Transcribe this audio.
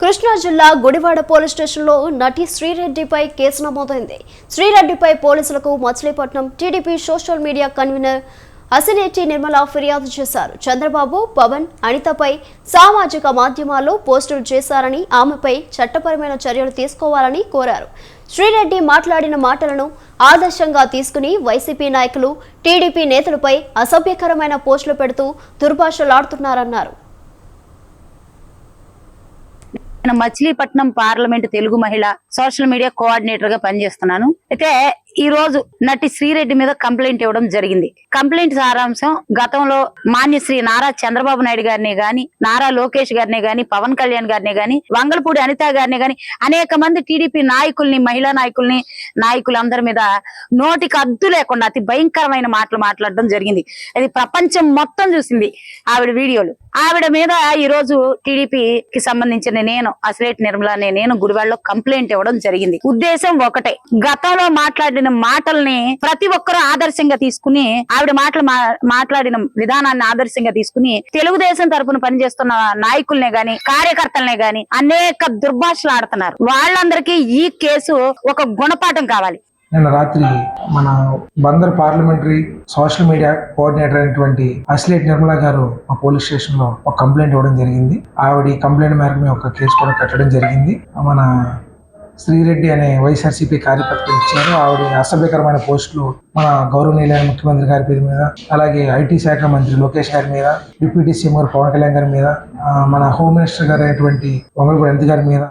కృష్ణా జిల్లా గుడివాడ పోలీస్ స్టేషన్లో నటి శ్రీరెడ్డిపై కేసు నమోదైంది. శ్రీరెడ్డిపై పోలీసులకు Machilipatnam TDP social media convener Asineti Nirmala ఫిర్యాదు చేశారు. చంద్రబాబు పవన్ అనితపై సామాజిక మాధ్యమాల్లో పోస్టులు చేశారని ఆమెపై చట్టపరమైన చర్యలు తీసుకోవాలని కోరారు. శ్రీరెడ్డి మాట్లాడిన మాటలను ఆదర్శంగా తీసుకుని వైసీపీ నాయకులు టీడీపీ నేతలపై అసభ్యకరమైన పోస్టులు పెడుతూ దుర్భాషలాడుతున్నారన్నారు. మచిలీపట్నం పార్లమెంట్ తెలుగు మహిళ సోషల్ మీడియా కోఆర్డినేటర్గా పనిచేస్తున్నాను. అయితే ఈ రోజు నటి శ్రీరెడ్డి మీద కంప్లైంట్ ఇవ్వడం జరిగింది. కంప్లైంట్ సారాంశం గతంలో మాన్యశ్రీ నారా చంద్రబాబు నాయుడు గారిని గాని నారా లోకేష్ గారిని గాని పవన్ కళ్యాణ్ గారిని గాని వంగలపూడి అనిత గారిని గాని అనేక మంది టీడీపీ నాయకుల్ని మహిళా నాయకుల్ని నాయకులందరి మీద నోటికి అద్దు లేకుండా అతి భయంకరమైన మాటలు మాట్లాడడం జరిగింది. అది ప్రపంచం మొత్తం చూసింది ఆవిడ వీడియోలు. ఆవిడ మీద ఈ రోజు టీడీపీకి సంబంధించిన నేను అసలేట్ నిర్మలా నేను గుడివాడలో కంప్లైంట్ ఇవ్వడం జరిగింది. ఉద్దేశం ఒకటే గతంలో మాట్లాడిన మాటల్ని ప్రతి ఒక్కరూ ఆదర్శంగా తీసుకుని ఆవిడ మాటలు మా- మాట్లాడిన విధానాన్ని ఆదర్శంగా తీసుకుని తెలుగుదేశం తరఫున పనిచేస్తున్న నాయకుల్నే గాని కార్యకర్తలనే గాని అనేక దుర్భాషలు ఆడుతున్నారు. వాళ్ళందరికీ ఈ కేసు ఒక గుణపాఠం కావాలి. నిన్న రాత్రి మన Bandar parliamentary social media coordinator అయినటువంటి అసిలేట్ నిర్మలా గారు మా పోలీస్ స్టేషన్లో ఒక కంప్లైంట్ ఇవ్వడం జరిగింది. ఆవిడ కంప్లైంట్ మేరకు మేము ఒక కేసు కూడా కట్టడం జరిగింది. మన శ్రీరెడ్డి అనే వైఎస్ఆర్సీపీ కార్యకర్త ఇచ్చారు. ఆవిడ అసభ్యకరమైన పోస్టులు మన గౌరవనీయులైన ముఖ్యమంత్రి గారి పేరు మీద అలాగే ఐటీ శాఖ మంత్రి లోకేష్ గారి మీద డిప్యూటీ సీఎం గారు పవన్ కళ్యాణ్ గారి మీద మన హోమ్ మినిస్టర్ గారు అయినటువంటి వంగలపూడి గారి మీద